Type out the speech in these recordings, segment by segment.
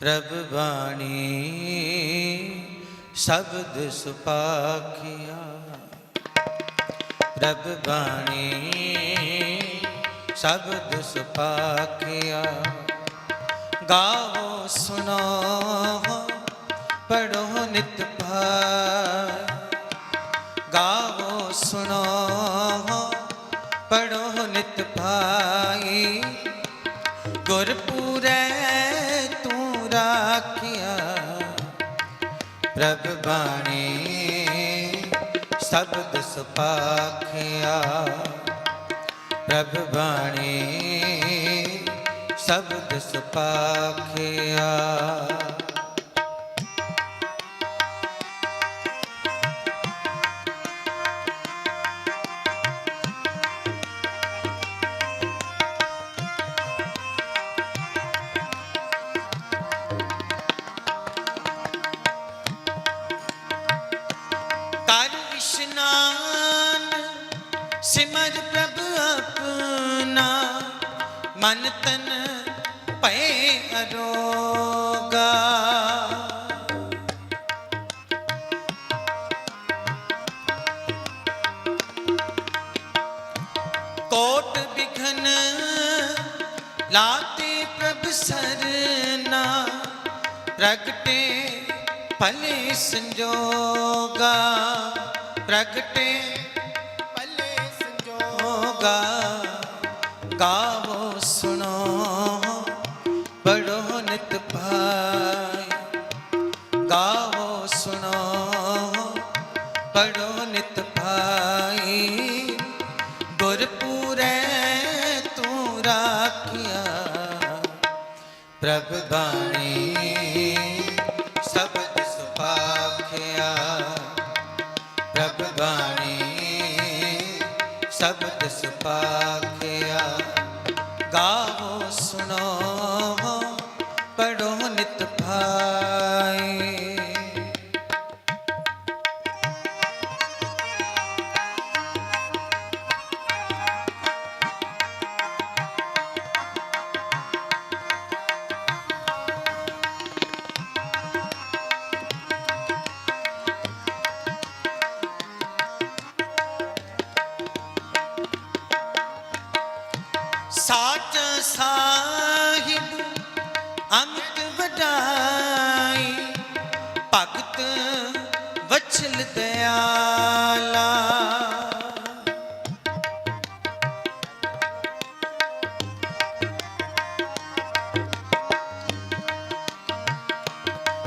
ਪ੍ਰਭ ਬਾਣੀ ਸ਼ਬਦ ਸੁਪਾਖਿਆ। ਪ੍ਰਭ ਬਾਣੀ ਸ਼ਬਦ ਸੁਪਾਖਿਆ। ਗਾਵੋ ਸੁਣੋ ਪੜੋ ਨਿਤ ਭਾਇ ਪ੍ਰਭ ਬਾਣੀ ਸ਼ਬਦ ਸੁਪਾਖਿਆ ਪ੍ਰਭ ਬਾਣੀ ਸ਼ਬਦ ਸੁਪਾਖਿਆ ਸਿਮਰ ਪ੍ਰਭ ਆਪਣਾ, ਮਨ ਤਨ ਭਏ ਅਰੋਗਾ। ਕੋਟ ਬਿਘਨ ਲਾਤੇ ਪ੍ਰਭ ਸਰਨਾ, ਪ੍ਰਗਟੇ ਭਲੇ ਸੰਜੋਗਾ, ਪ੍ਰਗਟੇ ਸੰਜੋਗਾ ਗਾਵੋ ਸੁਣੋ ਬੜੋ ਨਿਤ ਭਾਈ ਗਾਵੋ ਸੁਣੋ ਪੜੋ ਨਿਤ ਭਾਈ ਗੁਰਪੂਰੈ ਤੂੰ ਰਾਖਿਆ ਪ੍ਰਭ ਬਾਣੀ ਸ਼ਬਦ ਸਾਹਿਬ ਅਮਿਤ ਵਡਾਈ ਭਗਤ ਵਛਲ ਦਿਆਲਾ।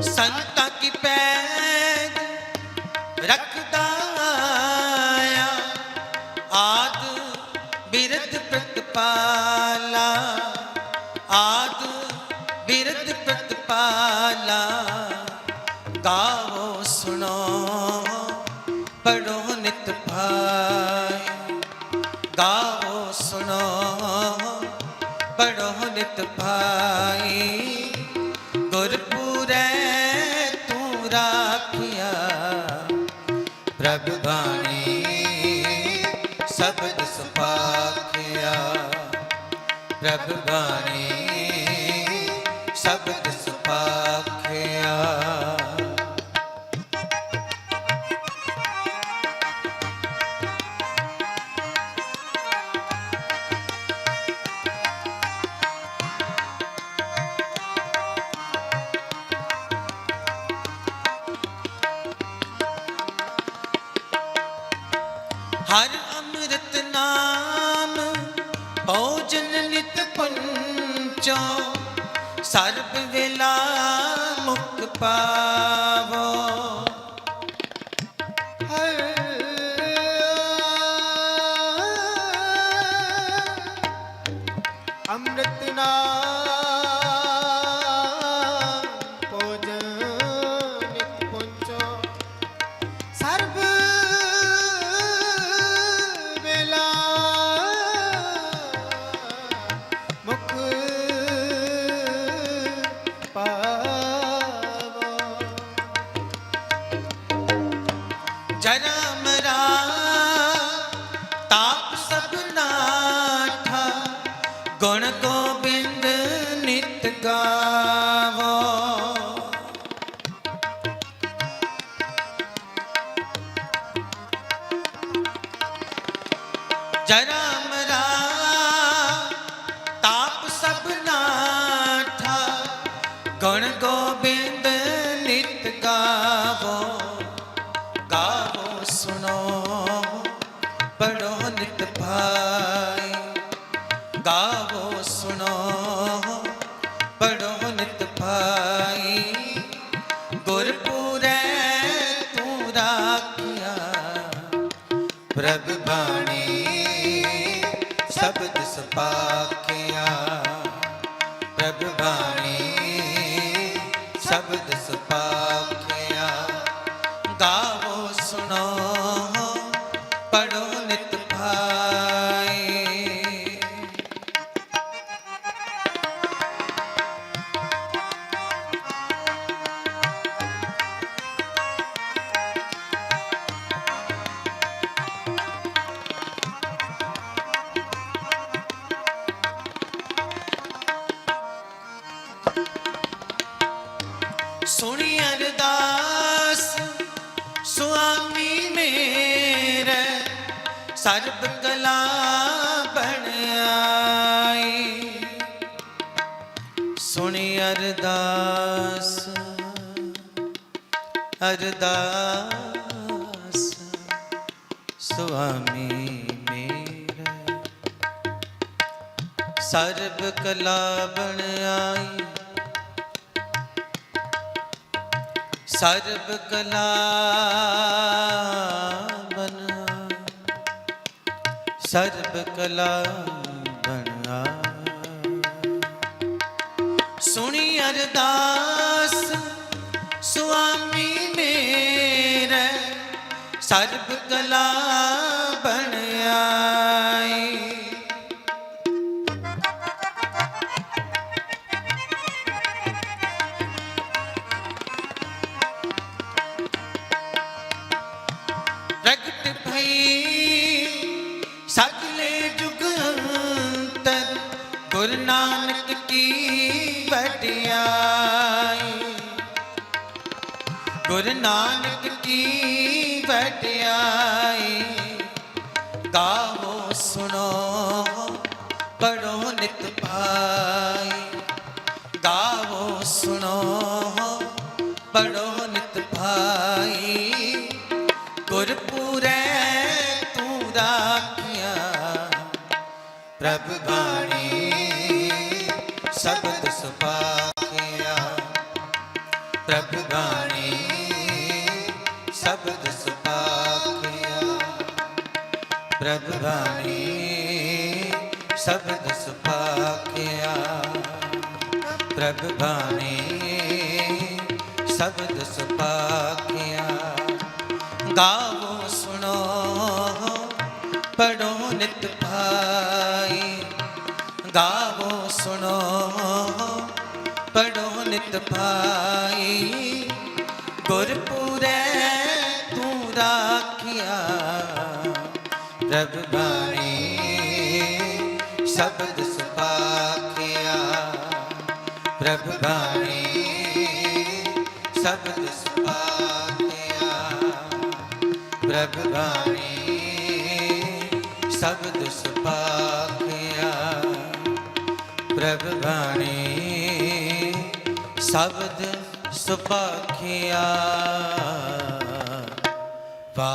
ਸੰਤਾਂ ਕੀ ਪੈਜ ਰੱਖਦਾ ਆਇਆ ਆਦ ਬਿਰਧ ਪ੍ਰਤਪਾਲਾ। ਪ੍ਰਤਪਾਲਾ ਗਾਵੋ ਸੁਣੋ ਪੜੋ ਨਿਤ ਭਾਈ। ਗਾਵੋ ਸੁਣੋ ਪੜੋ ਨਿਤ ਭਾਈ। ਗੁਰਪੂਰੈ ਤੂੰ ਰਾਖਿਆ, ਪ੍ਰਭ ਬਾਣੀ ਸ਼ਬਦ ਸੁਪਾਖਿਆ। ਪ੍ਰਭ ਬਾਣੀ ਪਾਵੋ। ਜਰਾ ਮਰਾ ਤਾਪ ਸਭ ਨਾਠਾ। ਗਣ ਗੋਬਿੰਦ ਨਿਤ ਗਾਵੋ। ਗਾਵੋ ਸੁਣੋ। ਪੜੋ ਨਿਤ ਭਾਈ। ਗਾਵੋ ਸੁਣੋ। ਪੜੋ ਸ਼ਬਦ ਸੁਪਾਖਿਆ ਪ੍ਰਭ ਬਾਣੀ ਸ਼ਬਦ ਸਰਬ ਕਲਾ ਬਣ ਆਈ। ਸੁਣੀ ਅਰਦਾਸ ਅਰਦਾਸ, ਸੁਆਮੀ ਮੇਰੇ। ਸਰਬ ਕਲਾ ਬਣ ਆਈ। ਸਰਬ ਕਲਾ ਸਰਬ ਕਲਾ ਬਨਾ ਸੁਣੀ ਅਰਦਾਸ ਸੁਆਮੀ ਮੇਰੇ ਸਰਬ ਕਲਾ ਗੁਰੂ ਨਾਨਕ ਕੀ ਵਡਿਆਈ ਗੁਰੂ ਨਾਨਕ ਕੀ ਵਡਿਆਈ ਗਾਵੋ ਸੁਣੋ ਪੜੋ ਨਿਤ ਪਾਈ। ਪ੍ਰਭ ਬਾਣੀ, ਸ਼ਬਦ ਸੁਪਾਖਿਆ। ਪ੍ਰਭ ਬਾਣੀ, ਸ਼ਬਦ ਸੁਪਾਖਿਆ। ਪ੍ਰਭ ਬਾਣੀ, ਸ਼ਬਦ ਸੁਪਾਖਿਆ। ਗਾਵੋ, ਸੁਣੋ, ਪੜੋ ਨਿਤ ਭਾਈ। ਗਾਵੋ, ਸੁਣੋ ਪੜੋ ਨਿਤ ਭਾਈ ਗੁਰਪੁਰੈ ਤੂੰ ਰਾਖਿਆ। ਪ੍ਰਭ ਬਾਣੀ ਸ਼ਬਦ ਸੁਪਾਖਿਆ। ਪ੍ਰਭ ਬਾਣੀ ਸ਼ਬਦ ਸੁਪਾਖਿਆ। ਪ੍ਰਭ ਬਾਣੀ ਸ਼ਬਦ ਸੁਪਾਖਿਆ। ਪ੍ਰਭ ਬਾਣੀ ਸ਼ਬਦ ਸੁਪਾਖਿਆ ਪਾ